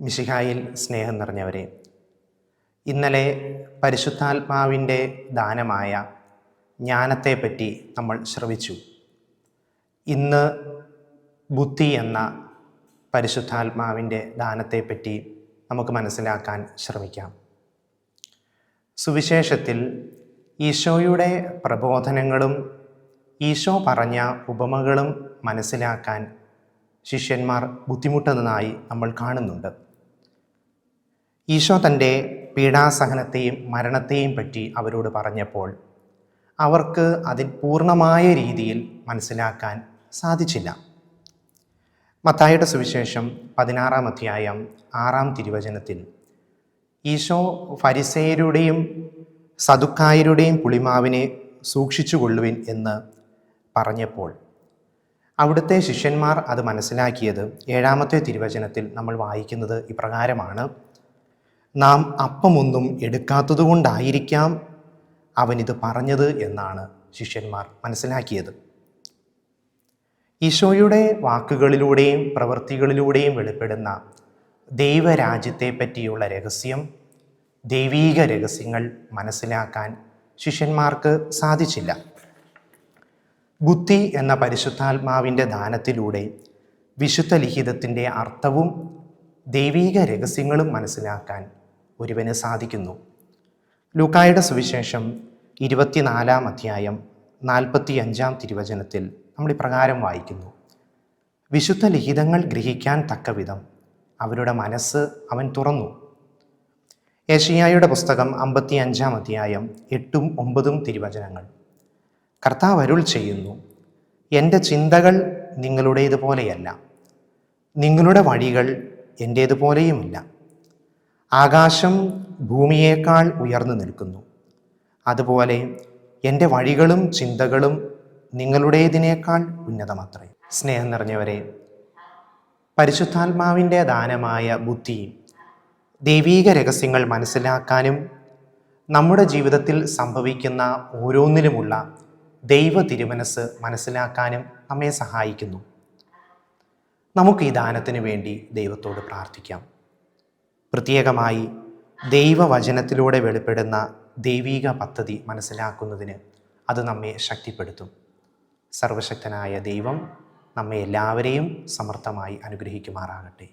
മിശിഹായിൽ സ്നേഹം നിറഞ്ഞവരെ ഇന്നലെ പരിശുദ്ധാത്മാവിന്റെ ദാനമായ ജ്ഞാനത്തെപ്പറ്റി നമ്മൾ ശ്രവിച്ചു. ഇന്ന് ബുദ്ധി എന്ന പരിശുദ്ധാത്മാവിന്റെ ദാനത്തെപ്പറ്റി നമുക്ക് മനസ്സിലാക്കാൻ ശ്രമിക്കാം. സുവിശേഷത്തിൽ ഈശോയുടെ പ്രബോധനങ്ങളും ഈശോ പറഞ്ഞ ഉപമകളും മനസ്സിലാക്കാൻ ശിഷ്യന്മാർ ബുദ്ധിമുട്ടുന്നതായി നമ്മൾ കാണുന്നുണ്ട്. ഈശോ തന്റെ പീഡാസഹനത്തെയും മരണത്തെയും പറ്റി അവരോട് പറഞ്ഞപ്പോൾ അവർക്ക് അതിൽ പൂർണമായ രീതിയിൽ മനസ്സിലാക്കാൻ സാധിച്ചില്ല. മത്തായുടെ സുവിശേഷം പതിനാറാം അധ്യായം ആറാം തിരുവചനത്തിൽ ഈശോ ഫരിസേരുടെയും സതുക്കായരുടെയും പുളിമാവിനെ സൂക്ഷിച്ചുകൊള്ളുവിൻ എന്ന് പറഞ്ഞപ്പോൾ അവിടുത്തെ ശിഷ്യന്മാർ അത് മനസ്സിലാക്കിയത് ഏഴാമത്തെ തിരുവചനത്തിൽ നമ്മൾ വായിക്കുന്നത് ഇപ്രകാരമാണ്. നാം അപ്പമൊന്നും എടുക്കാത്തതുകൊണ്ടായിരിക്കാം അവനിത് പറഞ്ഞത് എന്നാണ് ശിഷ്യന്മാർ മനസ്സിലാക്കിയത്. ഈശോയുടെ വാക്കുകളിലൂടെയും പ്രവൃത്തികളിലൂടെയും വെളിപ്പെടുന്ന ദൈവരാജ്യത്തെ പറ്റിയുള്ള രഹസ്യം ദൈവീക രഹസ്യങ്ങൾ മനസ്സിലാക്കാൻ ശിഷ്യന്മാർക്ക് സാധിച്ചില്ല. ബുദ്ധി എന്ന പരിശുദ്ധാത്മാവിന്റെ ദാനത്തിലൂടെ വിശുദ്ധ ലിഖിതത്തിന്റെ അർത്ഥവും ദൈവീക രഹസ്യങ്ങളും മനസ്സിലാക്കാൻ ഒരുവന് സാധിക്കുന്നു. ലൂക്കായുടെ സുവിശേഷം ഇരുപത്തിനാലാം അധ്യായം നാൽപ്പത്തി അഞ്ചാം തിരുവചനത്തിൽ നമ്മൾ ഇപ്രകാരം വായിക്കുന്നു. വിശുദ്ധ ലിഖിതങ്ങൾ ഗ്രഹിക്കാൻ തക്കവിധം അവരുടെ മനസ്സ് അവൻ തുറന്നു. ഏഷ്യായുടെ പുസ്തകം അമ്പത്തി അഞ്ചാം അധ്യായം എട്ടും ഒമ്പതും തിരുവചനങ്ങൾ. കർത്താവ് അരുൾ ചെയ്യുന്നു എന്റെ ചിന്തകൾ നിങ്ങളുടേതുപോലെയല്ല. നിങ്ങളുടെ വഴികൾ എന്റേതുപോലെയുമില്ല ആകാശം ഭൂമിയേക്കാൾ ഉയർന്നു നിൽക്കുന്നു. അതുപോലെ എന്റെ വഴികളും ചിന്തകളും നിങ്ങളുടേതിനേക്കാൾ ഉന്നതമത്രേ. സ്നേഹം നിറഞ്ഞവരെ പരിശുദ്ധാത്മാവിന്റെ ദാനമായ ബുദ്ധി ദൈവീക രഹസ്യങ്ങൾ മനസ്സിലാക്കാനും നമ്മുടെ ജീവിതത്തിൽ സംഭവിക്കുന്ന ഓരോന്നിലുമുള്ള ദൈവ തിരുമനസ് മനസ്സിലാക്കാനും നമ്മെ സഹായിക്കുന്നു. നമുക്ക് ഈ ദാനത്തിന് വേണ്ടി ദൈവത്തോട് പ്രാർത്ഥിക്കാം. പ്രത്യേകമായി ദൈവവചനത്തിലൂടെ വെളിപ്പെടുന്ന ദൈവീക പദ്ധതി മനസ്സിലാക്കുന്നതിന് അത് നമ്മെ ശക്തിപ്പെടുത്തും. സർവശക്തനായ ദൈവം നമ്മെ എല്ലാവരെയും സമർത്ഥമായി അനുഗ്രഹിക്കുമാറാകട്ടെ.